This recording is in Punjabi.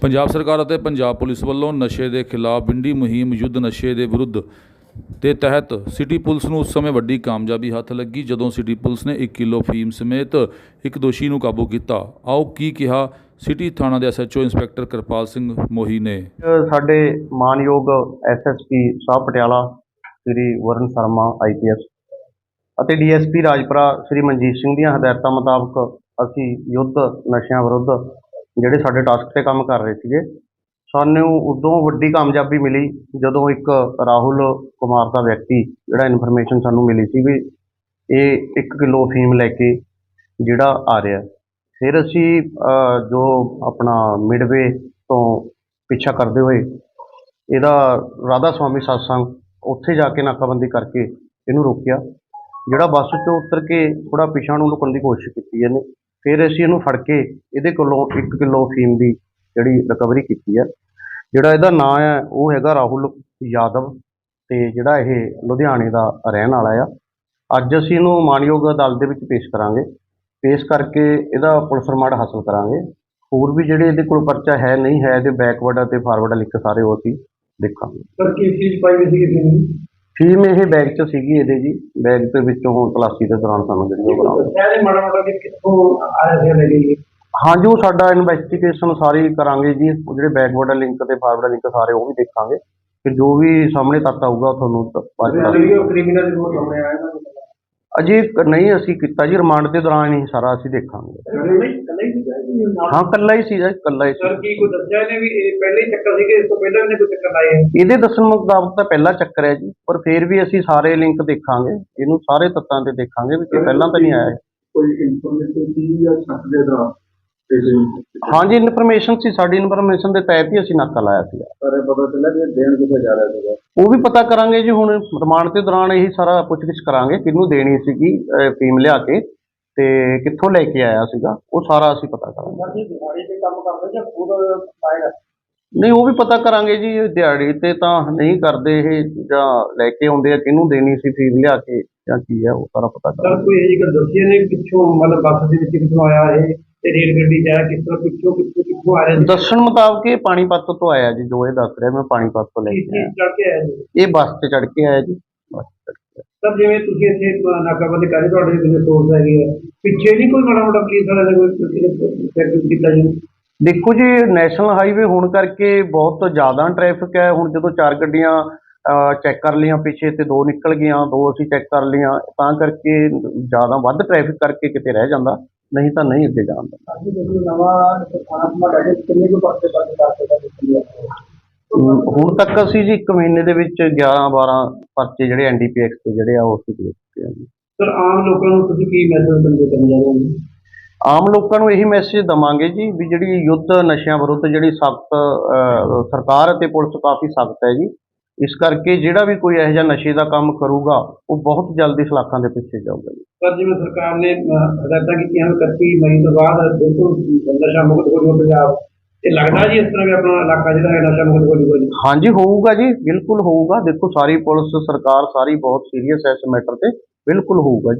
ਪੰਜਾਬ ਸਰਕਾਰ ਅਤੇ ਪੰਜਾਬ ਪੁਲਿਸ ਵੱਲੋਂ ਨਸ਼ੇ ਦੇ ਖਿਲਾਫ ਵਿੰਡੀ ਮੁਹਿੰਮ ਯੁੱਧ ਨਸ਼ੇ ਦੇ ਵਿਰੁੱਧ ਦੇ ਤਹਿਤ ਸਿਟੀ ਪੁਲਿਸ ਨੂੰ ਉਸ ਸਮੇਂ ਵੱਡੀ ਕਾਮਯਾਬੀ ਹੱਥ ਲੱਗੀ ਜਦੋਂ ਸਿਟੀ ਪੁਲਿਸ ਨੇ 1 ਕਿਲੋ ਫੀਮ ਸਮੇਤ ਇੱਕ ਦੋਸ਼ੀ ਨੂੰ ਕਾਬੂ ਕੀਤਾ। ਆਓ ਕੀ ਕਿਹਾ ਸਿਟੀ ਥਾਣਾ ਦੇ ਐਸਐਚਓ ਇੰਸਪੈਕਟਰ ਕਿਰਪਾਲ ਸਿੰਘ ਮੋਹੀ ਨੇ। ਸਾਡੇ ਮਾਨਯੋਗ ਐਸਐਸਪੀ ਸਾਹਿਬ ਪਟਿਆਲਾ, ਸ੍ਰੀ ਵਰਨ ਸ਼ਰਮਾ ਆਈਪੀਐਸ ਅਤੇ ਡੀਐਸਪੀ ਰਾਜਪੁਰਾ, ਸ੍ਰੀ ਮਨਜੀਤ ਸਿੰਘ ਦੀਆਂ ਹਦਾਇਤਾਂ ਮੁਤਾਬਕ ਅਸੀਂ ਯੁੱਧ ਨਸ਼ਿਆਂ ਵਿਰੁੱਧ ਜਿਹੜੇ ਸਾਡੇ ਟਾਸਕ ਤੇ ਕੰਮ ਕਰ ਰਹੇ ਸੀਗੇ। ਸਾਨੂੰ ਉਦੋਂ ਵੱਡੀ ਕਾਮਯਾਬੀ ਮਿਲੀ ਜਦੋਂ ਇੱਕ ਰਾਹੁਲ ਕੁਮਾਰ ਦਾ ਵਿਅਕਤੀ ਜਿਹੜਾ ਇਨਫੋਰਮੇਸ਼ਨ ਸਾਨੂੰ ਮਿਲੀ ਸੀ ਵੀ ਇਹ 1 ਕਿਲੋ ਫੀਮ ਲੈ ਕੇ ਜਿਹੜਾ ਆ ਰਿਹਾ। ਫਿਰ ਅਸੀਂ ਜੋ ਆਪਣਾ ਮਿਡਵੇ ਤੋਂ ਪਿੱਛਾ ਕਰਦੇ ਹੋਏ ਇਹਦਾ ਰਾਧਾ ਸਵਾਮੀ satsang ਉੱਥੇ ਜਾ ਕੇ ਨਾਕਾਬੰਦੀ ਕਰਕੇ ਇਹਨੂੰ ਰੋਕਿਆ, ਜਿਹੜਾ ਬੱਸ ਤੋਂ ਉਤਰ ਕੇ ਥੋੜਾ ਪਿਛਾਂ ਨੂੰ ਲੁਕਣ ਦੀ ਕੋਸ਼ਿਸ਼ ਕੀਤੀ ਇਹਨੇ। ਫਿਰ ਅਸੀਂ ਇਹਨੂੰ ਫੜ ਕੇ ਇਹਦੇ ਕੋਲੋਂ 1 ਕਿਲੋ ਫੀਮ ਦੀ ਜਿਹੜੀ ਰਿਕਵਰੀ ਕੀਤੀ ਹੈ। ਜਿਹੜਾ ਇਹਦਾ ਨਾਂ ਹੈ, ਉਹ ਹੈਗਾ ਰਾਹੁਲ ਯਾਦਵ ਤੇ ਜਿਹੜਾ ਇਹ ਲੁਧਿਆਣੇ ਦਾ ਰਹਿਣ ਵਾਲਾ ਆ। ਅੱਜ ਅਸੀਂ ਇਹਨੂੰ ਮਾਨਯੋਗ ਅਦਾਲਤ ਦੇ ਵਿੱਚ ਪੇਸ਼ ਕਰਾਂਗੇ। ਪੇਸ਼ ਕਰਕੇ ਇਹਦਾ ਪੁਲਿਸ ਰਿਮਾਂਡ ਹਾਸਲ ਕਰਾਂਗੇ। ਹੋਰ ਵੀ ਜਿਹੜੇ ਇਹਦੇ ਕੋਲ ਪਰਚਾ ਹੈ, ਨਹੀਂ ਹੈ, ਇਹਦੇ ਬੈਕਵਰਡ ਅਤੇ ਫਾਰਵਰਡ ਲਿਖ ਸਾਰੇ ਉਹ ਅਸੀਂ ਦੇਖਾਂਗੇ। ਸਰ ਕੀ ਚੀਜ਼ ਪਾਈ ਸੀ ਕਿਸੇ ਨੇ ਫੀਮ ਇਹ ਬੈਗ 'ਚ ਸੀਗੀ ਇਹਦੇ ਜੀ ਬੈਗ ਦੇ ਵਿੱਚੋਂ ਹੁਣ ਤਲਾਸ਼ੀ ਦੇ ਦੌਰਾਨ ਸਾਨੂੰ ਜਿਹੜੀ ਉਹ ਬਰਾਮਦ ਨੇ ਮਾੜਾ ਮਾੜਾ ਕਿ ਕਿੱਥੋਂ ਆਇਆ ਸੀ ਲੈ ਗਈ ਹਾਂਜੀ ਉਹ ਸਾਡਾ ਇਨਵੈਸਟੀਗੇਸ਼ਨ ਸਾਰੀ ਕਰਾਂਗੇ ਜੀ। ਉਹ ਜਿਹੜੇ ਬੈਕਵਰਡ ਲਿੰਕ ਤੇ ਫਾਰਵਰਡ ਲਿੰਕ ਸਾਰੇ ਉਹ ਵੀ ਦੇਖਾਂਗੇ। ਫਿਰ ਜੋ ਵੀ ਸਾਹਮਣੇ ਤੱਕ ਆਊਗਾ ਤੁਹਾਨੂੰ ਬਾਅਦ 'ਚ ਦੱਸ ਦਿਆਂਗੇ। ਵੀਡੀਓ ਕ੍ਰਿਮੀਨਲ ਰਿਪੋਰਟ ਸਾਹਮਣੇ ਆਇਆ ਨਾ ਅਜੇ ਕ- ਨਹੀਂ ਅਸੀਂ ਕੀਤਾ ਜੀ ਰਿਮਾਂਡ ਦੇ ਦੌਰਾਨ ਹੀ ਸਾਰਾ ਅਸੀਂ ਦੇਖਾਂਗੇ ਹੀ ਕੱਲਾ ਹੀ ਸੀ ਜੀ ਕੱਲਾ ਹੀ ਸੀ ਸਰ ਕੀ ਕੋਈ ਦੱਸਿਆ ਇਹਨੇ ਵੀ ਇਹ ਪਹਿਲੇ ਹੀ ਚੱਕਰ ਸੀਗੇ ਇਸ ਤੋਂ ਪਹਿਲਾਂ ਇਹਨੇ ਕੋਈ ਚੱਕਰ ਲਾਏ ਹੈ? ਇਹਦੇ ਦੱਸਣ ਮੁਤਾਬਕ ਤਾਂ ਪਹਿਲਾ ਚੱਕਰ ਹੈ ਜੀ ਪਰ ਫਿਰ ਵੀ ਅਸੀਂ ਸਾਰੇ ਲਿੰਕ ਦੇਖਾਂਗੇ ਇਹਨੂੰ ਸਾਰੇ ਤੱਤਾਂ ਤੇ ਦੇਖਾਂਗੇ ਵੀ ਇਹ ਪਹਿਲਾਂ ਤਾਂ ਨਹੀਂ ਆਇਆ। ਕੋਈ ਇਨਫੋਰਮੇਸ਼ਨ ਸੀ ਜਾਂ ਛੱਡ ਦੇ ਦਾ ਹਾਂਜੀ ਇਨਫੋਰਮੇਸ਼ਨ ਸੀ ਸਾਡੀ ਇਨਫੋਰਮੇਸ਼ਨ ਦੇ ਤਹਿਤ ਹੀ ਅਸੀਂ ਨਾਕਾ ਲਾਇਆ ਸੀ ਪਰ ਪਤਾ ਚੱਲਿਆ ਕਿ ਦੇਣ ਕਿੱਥੇ ਜਾ ਰਿਹਾ ਸੀਗਾ? ਉਹ ਵੀ ਪਤਾ ਕਰਾਂਗੇ ਜੀ ਹੁਣ ਰਿਮਾਂਡ ਦੇ ਦੌਰਾਨ ਇਹੀ ਸਾਰਾ ਪੁੱਛਗਿੱਛ ਕਰਾਂਗੇ ਕਿਹਨੂੰ ਦੇਣੀ ਸੀਗੀ ਫੀਮ ਲਿਆ ਕੇ ਤੇ ਕਿੱਥੋਂ ਲੈ ਕੇ ਆਇਆ ਸੀਗਾ ਉਹ ਸਾਰਾ ਅਸੀਂ ਪਤਾ ਕਰਾਂਗੇ। ਸਰ ਜੀ ਦਿਹਾੜੀ ਤੇ ਕੰਮ ਕਰਦੇ ਜਾਂ ਖੁਦ ਆਏਗਾ ਨਹੀਂ ਉਹ ਵੀ ਪਤਾ ਕਰਾਂਗੇ ਜੀ ਦਿਹਾੜੀ ਤੇ ਤਾਂ ਨਹੀਂ ਕਰਦੇ ਇਹ ਜਾਂ ਲੈ ਕੇ ਆਉਂਦੇ ਆ ਕਿਹਨੂੰ ਦੇਣੀ ਸੀ ਫੀਮ ਲਿਆ ਕੇ ਜਾਂ ਕੀ ਹੈ ਉਹ ਸਾਰਾ ਪਤਾ ਕਰਾਂਗੇ। ਕੋਈ ਇਹ ਗੱਲ ਦੱਸੀ ਨੇ ਪਿੱਛੋਂ ਮਤਲਬ ਬੱਸ ਦੇ ਵਿੱਚ ਕਿੱਥੋਂ ਆਇਆ ਇਹ? ਤੇ ਰੇਲ ਗੱਡੀ ਆਇਆ ਕਿਸ ਤਰ੍ਹਾਂ ਪਿੱਛੋਂ ਕਿੱਥੋਂ ਕਿੱਥੋਂ ਆ ਰਿਹਾ ਸੀ ਦੱਸਣ ਮੁਤਾਬਕ ਇਹ ਪਾਣੀਪਤ ਤੋਂ ਆਇਆ ਜੀ ਜੋ ਇਹ ਦੱਸ ਰਿਹਾ ਮੈਂ ਪਾਣੀਪਤ ਤੋਂ ਲੈ ਕਿਸ ਕੇ ਆਇਆ। ਚੀਜ਼ ਚੜ ਕੇ ਆਇਆ ਜੀ? ਇਹ ਬੱਸ ਤੇ ਚੜ ਕੇ ਆਇਆ ਜੀ। ਬੱਸ ਤੇ ਚੜ੍ਹ ਕੇ ਆਇਆ। ਸਰ ਜਿਵੇਂ ਤੁਸੀਂ ਇੱਥੇ ਅਹ ਨਾਕਾਬੰਦੀ ਕਰ ਤੁਹਾਡੇ ਜਿਹੜੇ ਸੋਰਸ ਹੈਗੇ ਆ। ਪਿੱਛੇ ਨਹੀਂ ਕੋਈ ਮਾੜਾ ਮੋਟਾ ਪੁਲਿਸ ਵਾਲਿਆਂ ਨੇ ਕੋਈ ਕੀਤਾ ਜੀ? ਦੇਖੋ ਜੀ ਨੈਸ਼ਨਲ ਹਾਈਵੇ ਹੋਣ ਕਰਕੇ ਬਹੁਤ ਜ਼ਿਆਦਾ ਟ੍ਰੈਫਿਕ ਹੈ। ਹੁਣ ਜਦੋਂ ਚਾਰ ਗੱਡੀਆਂ ਚੈੱਕ ਕਰ ਲਈਆਂ ਪਿੱਛੇ ਤੇ ਦੋ ਨਿਕਲ ਗਈਆਂ ਦੋ ਅਸੀਂ ਚੈੱਕ ਕਰ ਲਈਆਂ ਤਾਂ ਕਰਕੇ ਜ਼ਿਆਦਾ ਵੱਧ ਟ੍ਰੈਫਿਕ ਕਰਕੇ ਕਿਤੇ ਰਹਿ ਜਾਂਦਾ। ਨਹੀਂ ਤਾਂ ਨਹੀਂ ਅੱਗੇ ਦਿੱਤੀ ਅਮ ਹੁਣ ਤੱਕ ਅਸੀਂ ਜੀ ਇੱਕ ਮਹੀਨੇ ਦੇ ਵਿੱਚ 11 12 ਪਰਚੇ ਜਿਹੜੇ ਐਨਡੀਪੀਐਕਸ ਦੇ ਜਿਹੜੇ ਆ ਉਹ ਅਸੀਂ ਦੇ ਚੁੱਕੇ ਹਾਂ ਜੀ। ਸਰ ਆਮ ਲੋਕਾਂ ਨੂੰ ਤੁਸੀਂ ਕੀ ਮੈਸੇਜ ਦਿੰਦੇ ਕਰਨ ਜਾ ਰਹੇ ਹੋ ਆਮ ਲੋਕਾਂ ਨੂੰ ਇਹੀ ਮੈਸੇਜ ਦਵਾਂਗੇ ਜੀ ਵੀ ਜਿਹੜੀ ਯੁੱਧ ਨਸ਼ਿਆਂ ਵਿਰੁੱਧ ਜਿਹੜੀ ਸਖਤ ਸਰਕਾਰ ਅਤੇ ਪੁਲਿਸ ਕਾਫੀ ਸਖਤ ਹੈ ਜੀ। ਇਸ ਕਰਕੇ ਜਿਹੜਾ ਵੀ ਕੋਈ ਇਹੋ ਜਿਹਾ ਨਸ਼ੇ ਦਾ ਕੰਮ ਕਰੂਗਾ ਉਹ ਬਹੁਤ ਜਲਦੀ ਸਲਾਖਾਂ ਦੇ ਪਿੱਛੇ ਜਾਊਗਾ ਜੀ। ਸਰ ਜਿਵੇਂ ਸਰਕਾਰ ਨੇ ਹਦਾਇਤਾਂ ਕੀਤੀਆਂ ਹਨ 31 ਮਈ ਤੋਂ ਬਾਅਦ ਬਿਲਕੁਲ ਨਸ਼ਾ ਮੁਕਤ ਹੋ ਜਾਊਗਾ ਪੰਜਾਬ। ਇਹ ਲੱਗਦਾ ਜੀ ਇਸ ਤਰ੍ਹਾਂ ਵੀ ਆਪਣਾ ਇਲਾਕਾ ਜਿਹੜਾ ਹੈ ਨਸ਼ਾ ਮੁਕਤ ਹੋ ਜਾਊਗਾ ਜੀ? ਹਾਂਜੀ ਹੋਊਗਾ ਜੀ ਬਿਲਕੁਲ ਹੋਊਗਾ। ਦੇਖੋ ਸਾਰੀ ਪੁਲਿਸ ਸਰਕਾਰ ਸਾਰੀ ਬਹੁਤ ਸੀਰੀਅਸ ਹੈ ਇਸ ਮੈਟਰ ਤੇ। ਬਿਲਕੁਲ ਹੋਊਗਾ